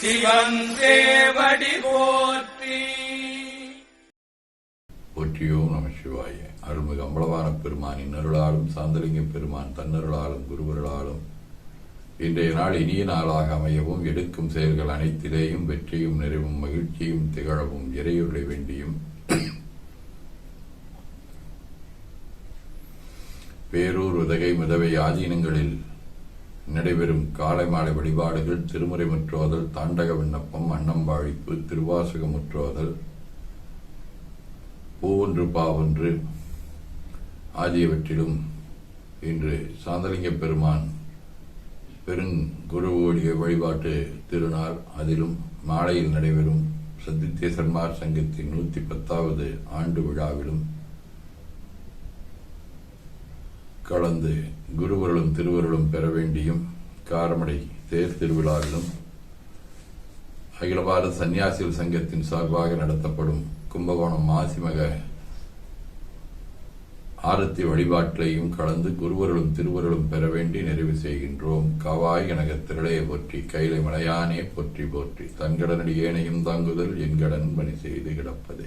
சிவன் தேவடி போற்றி. போற்றியோ நம சிவாய. அருள்மிகு அம்பலவான பெருமானின் அருளாலும் சாந்தலிங்க பெருமான் தன்னருளாலும் குருவருளாலும் இன்றைய நாள் இனிய நாளாக அமையவும் எடுக்கும் செயல்கள் அனைத்திலேயும் வெற்றியும் நிறைவும் மகிழ்ச்சியும் திகழவும் இறையுடைய வேண்டியும். பேரூர் உதகை முதவை ஆதீனங்களில் நடைபெறும் காலை மாலை வழிபாடுகள் திருமுறை முற்றோதல் தாண்டக விண்ணப்பம் அன்னம்பாழிப்பு திருவாசக முற்றோதல் பூவொன்று பாவொன்று ஆகியவற்றிலும் இன்று சாந்தலிங்க பெருமான் பெருங்குருவோடைய வழிபாட்டு திருநாள் அதிலும் மாலையில் நடைபெறும் சத்தித்திய சர்மார் சங்கத்தின் நூற்றி பத்தாவது ஆண்டு விழாவிலும் கலந்து குருவருளும் திருவருளும் பெற வேண்டியும் காரமடை தேர் திருவிழாவிலும் அகில பாரத சன்னியாசிகள் சங்கத்தின் சார்பாக நடத்தப்படும் கும்பகோணம் மாசிமக ஆரத்தி வழிபாட்டிலையும் கலந்து குருவருளும் திருவருளும் பெற வேண்டி நிறைவு செய்கின்றோம். கவாய் கனக திரளையை போற்றி கைலை மலையானே போற்றி போற்றி. தன்கடனடி ஏனையும் தாங்குதல் என் கடன் பணி செய்து கிடப்பது.